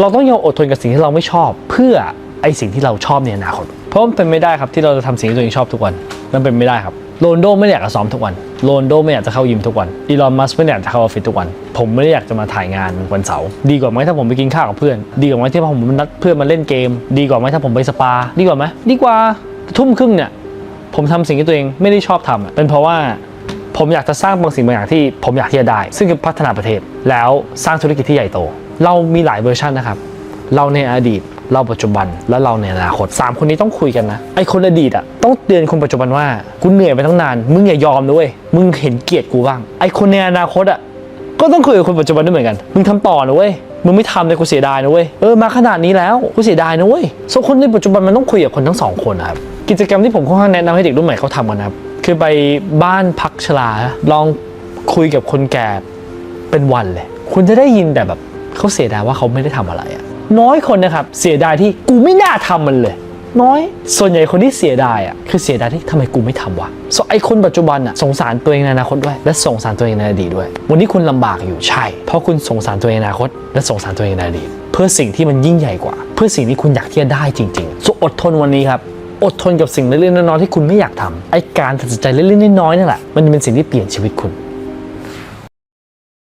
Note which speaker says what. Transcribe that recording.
Speaker 1: เราต้องยอมอดทนกับสิ่งที่เราไม่ชอบ เพื่อไอสิ่งที่เราชอบในอนาคตเพราะมันเป็นไม่ได้ครับที่เราจะทำสิ่งที่ตัวเองชอบทุกวันมันเป็นไม่ได้ครับโรนโดไม่ได้อยากจะซ้อมทุกวันโรนโดไม่อยากจะเข้ายิมทุกวันอีลอนมัสก์ไม่ได้อยากจะเข้าออฟฟิศทุกวัน ผมไม่ได้อยากจะมาถ่ายงานวันเสาร์ดีกว่าไหมถ้าผมไปกินข้าวกับเพื่อน ดีกว่าไหมที่ผมนัดเพื่อนมาเล่นเกม ดีกว่าไหมถ้าผมไปสปา ดีกว่าไหมดีกว่าทุ่มครึ่งเนี่ยผมทำสิ่งที่ตัวเองไม่ได้ชอบทำเป็นเพราะว่าผมอยากจะสร้างบางสิ่งบางอย่างที่ผมอยากที่จะได้ ซึ่งคือพัฒนาประเทศแล้วสร้างธุรกิจที่ใหญ่โต เรามีหลายเวอร์ชันนะครับ เราในอดีต เราปัจจุบัน และเราในอนาคตสามคนนี้ต้องคุยกันนะ ไอคนอดีตอะต้องเตือนคนปัจจุบันว่า กูเหนื่อยไปตั้งนาน มึงอย่ายอมนะเว้ยมึงเห็นเกียรติกูบ้าง ไอคนในอนาคตอะก็ต้องคุยกับคนปัจจุบันด้วยเหมือนกัน มึงทำต่อนะเว้ย มึงไม่ทำเลยกูเสียดายนะเว้ย เออมาขนาดนี้แล้วกูเสียดายนะเว้ยส่วนคนในปัจจุบันมันต้องคุยกับคนทั้งสองคนนะครับ กิจกรรมที่ผมค่อนข้างแนะนำให้เด็กรุ่นใหม่เขาทำกันนะครับ คือไปบ้านพักชราลองคุยกับคนแก่เป็นวันเลย คุณจะได้ยินแต่แบบ เขาเสียดายว่าเขาไม่ได้ทำอะไรอะน้อยคนนะครับเสียดายที่กูไม่น่าทำมันเลย น้อย ส่วนใหญ่คนที่เสียดายอะคือเสียดายที่ทำไมกูไม่ทำวะส่วนไอ้คนปัจจุบันอะสงสารตัวเองในอนาคตด้วย และสงสารตัวเองในอดีตด้วย วันนี้คุณลำบากอยู่ใช่ เพราะคุณสงสารตัวเองในอนาคต และสงสารตัวเองในอดีต เพื่อสิ่งที่มันยิ่งใหญ่กว่า เพื่อสิ่งที่คุณอยากที่จะได้จริงๆส่วนอดทนวันนี้ครับอดทนกับสิ่งเล็กๆน้อยๆที่คุณไม่อยากทำไอ้การตัดสินใจเล็กๆน้อยๆนั่นแหละมันเป็นสิ่งที่เปลี่ยนชีวิตคุณ